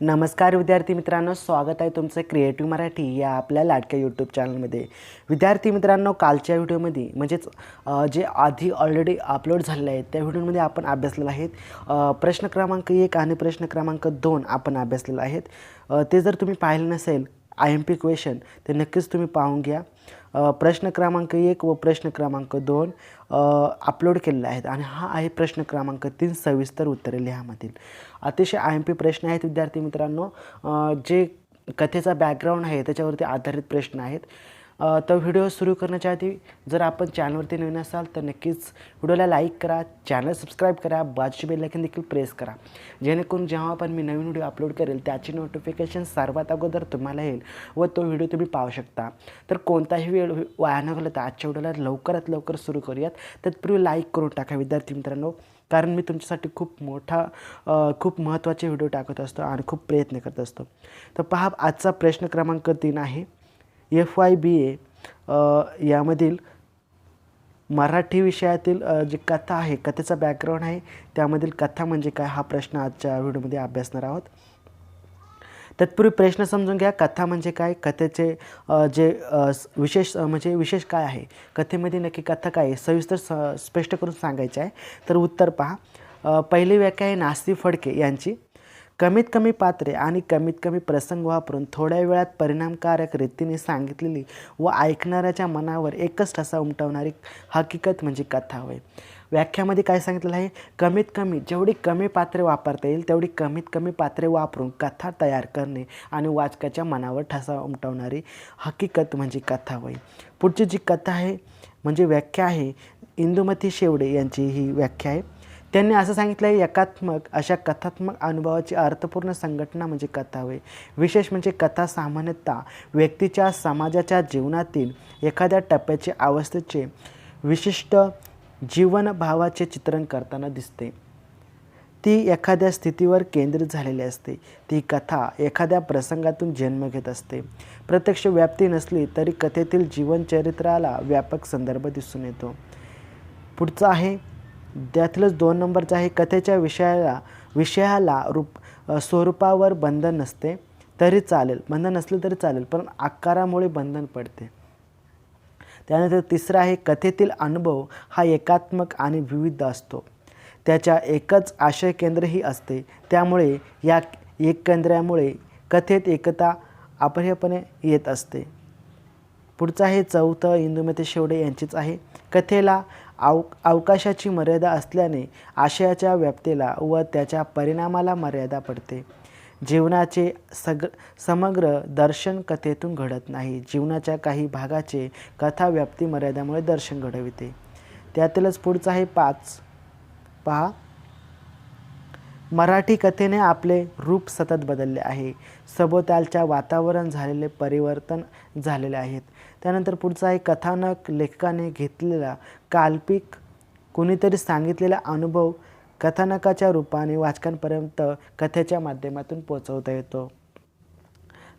नमस्कार विद्यार्थी मित्रांनो स्वागत आहे तुमचं क्रिएटिव्ह मराठी या आपल्या लाडक्या यूट्यूब चॅनलमध्ये विद्यार्थी मित्रांनो कालच्या व्हिडिओमध्ये म्हणजेच जे आधी ऑलरेडी अपलोड झालेले आहेत त्या व्हिडिओमध्ये आपण अभ्यासलेलं आहेत. प्रश्न क्रमांक एक आणि प्रश्न क्रमांक दोन आपण अभ्यासलेलं आहेत. ते जर तुम्ही पाहिलं नसेल आय एम पी क्वेश्चन ते नक्कीच तुम्ही पाहून घ्या. प्रश्न क्रमांक एक व प्रश्न क्रमांक दोन अपलोड केलेले आहेत आणि हा आहे प्रश्न क्रमांक तीन सविस्तर उत्तरे लिहामधील अतिशय आय एम पी प्रश्न आहेत विद्यार्थी मित्रांनो. जे कथेचा बॅकग्राऊंड आहे त्याच्यावरती आधारित प्रश्न आहेत. तर व्हिडिओ सुरू करण्याच्या आधी जर आपण चॅनलवरती नवीन असाल तर नक्कीच व्हिडिओला लाईक करा चॅनल सबस्क्राईब करा बाजूची बेल देखील प्रेस करा. जेणेकरून जेव्हा आपण मी नवीन व्हिडिओ अपलोड करेल त्याची नोटिफिकेशन सर्वात अगोदर तुम्हाला येईल व तो व्हिडिओ तुम्ही पाहू शकता. तर कोणताही वेळ वाया न घालवता आजच्या व्हिडिओला लवकरात लवकर सुरू करूयात. तत्पूर्वी लाईक करून टाका विद्यार्थी मित्रांनो कारण मी तुमच्यासाठी खूप मोठा खूप महत्त्वाचे व्हिडिओ टाकत असतो आणि खूप प्रयत्न करत असतो. तर पहा आजचा प्रश्न क्रमांक तीन आहे. एफ वाय बी ए यामधील मराठी विषयातील जी कथा आहे कथेचा बॅकग्राऊंड आहे त्यामधील कथा म्हणजे काय हा प्रश्न आजच्या व्हिडिओमध्ये अभ्यासणार आहोत. तत्पूर्वी प्रश्न समजून घ्या कथा म्हणजे काय कथेचे जे विशेष म्हणजे विशेष काय आहे कथेमध्ये नक्की कथा काय आहे सविस्तर स स्पष्ट करून सांगायचे आहे. तर उत्तर पहा पहिली व्याख्या आहे नास्ती फडके यांची. कमीत कमी पात्रे आणि कमीत कमी प्रसंग वापरून थोड्या वेळात परिणामकारक रीतीने सांगितलेली व ऐकणाऱ्याच्या मनावर एकच ठसा उमटवणारी हकीकत म्हणजे कथा होय. व्याख्यामध्ये काय सांगितलेलं आहे? कमीत कमी जेवढी कमी पात्रे वापरता येईल तेवढी कमीत कमी पात्रे वापरून कथा तयार करणे आणि वाचकाच्या मनावर ठसा उमटवणारी हकीकत म्हणजे कथा होय. पुढची जी कथा आहे म्हणजे व्याख्या आहे इंदुमती शेवडे यांची ही व्याख्या आहे. त्यांनी असं सांगितलं आहे एकात्मक अशा कथात्मक अनुभवाची अर्थपूर्ण संघटना म्हणजे कथा होय. विशेष म्हणजे कथा सामान्यतः व्यक्तीच्या समाजाच्या जीवनातील एखाद्या टप्प्याचे अवस्थेचे विशिष्ट जीवनभावाचे चित्रण करताना दिसते. ती एखाद्या स्थितीवर केंद्रित झालेली असते. ती कथा एखाद्या प्रसंगातून जन्म घेत असते. प्रत्यक्ष व्याप्ती नसली तरी कथेतील जीवनचरित्राला व्यापक संदर्भ दिसून येतो. पुढचं आहे त्यातलंच दोन नंबरचं आहे कथेच्या विषयाला विषयाला रूप स्वरूपावर बंधन नसते तरी चालेल. बंधन नसलं तरी चालेल पण आकारामुळे बंधन पडते. त्यानंतर तिसरा आहे कथेतील अनुभव हा एकात्मक आणि विविध असतो. त्याच्या एकच आशय केंद्रही असते. त्यामुळे या एक केंद्रामुळे कथेत एकता अपरिहपणे येत असते. पुढचं आहे चौथं इंदुमती शेवडे यांचीच आहे. कथेला आव अवकाशाची मर्यादा असल्याने आशयाच्या व्याप्तीला व त्याच्या परिणामाला मर्यादा पडते. जीवनाचे सग समग्र दर्शन कथेतून घडत नाही. जीवनाच्या काही भागाचे कथा व्याप्ती मर्यादामुळे दर्शन घडविते. त्यातीलच पुढचं आहे पाच. पहा. मराठी कथेने आपले रूप सतत बदलले आहे. सभोवतालच्या वातावरण झालेले परिवर्तन झालेले आहेत. त्यानंतर पुढचा आहे कथानक लेखकाने घेतलेला काल्पिक कुणीतरी सांगितलेला अनुभव कथानकाच्या रूपाने वाचकांपर्यंत कथेच्या माध्यमातून पोचवता येतो.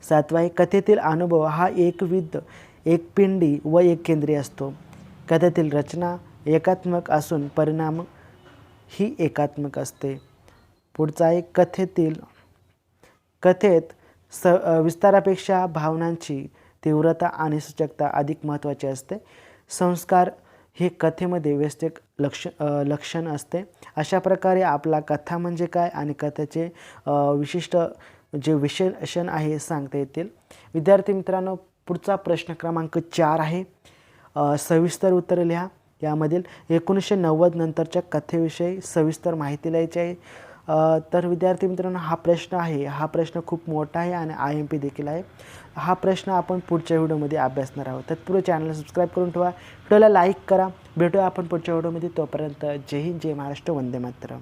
सातवा आहे कथेतील अनुभव हा एकविध एकपिंडी व एक केंद्रीय असतो. कथेतील रचना एकात्मक असून परिणाम ही एकात्मक असते. पुढचा एक कथेतील कथेत स विस्तारापेक्षा भावनांची तीव्रता आणि सूचकता अधिक महत्त्वाची असते. संस्कार हे कथेमध्ये व्यस्तिक लक्ष लक्षण असते. अशा प्रकारे आपला कथा म्हणजे काय आणि कथेचे विशिष्ट जे विशेषण आहे सांगता येतील. विद्यार्थी मित्रांनो पुढचा प्रश्न क्रमांक चार आहे. सविस्तर उत्तर लिहा. यामधील एकोणीसशे नव्वद नंतरच्या कथेविषयी सविस्तर माहिती लिहायची आहे. तर विद्यार्थी मित्रांनो हा प्रश्न आहे. हा प्रश्न खूप मोठा आहे आणि आय एम पी देखील आहे. हा प्रश्न आपण पुढच्या व्हिडिओमध्ये अभ्यासणार आहोत. तत्पूर्वी चॅनलला सबस्क्राईब करून ठेवा. व्हिडिओला लाईक करा. भेटूया आपण पुढच्या व्हिडिओमध्ये. तोपर्यंत जय हिंद जय महाराष्ट्र. वंदे मातरम.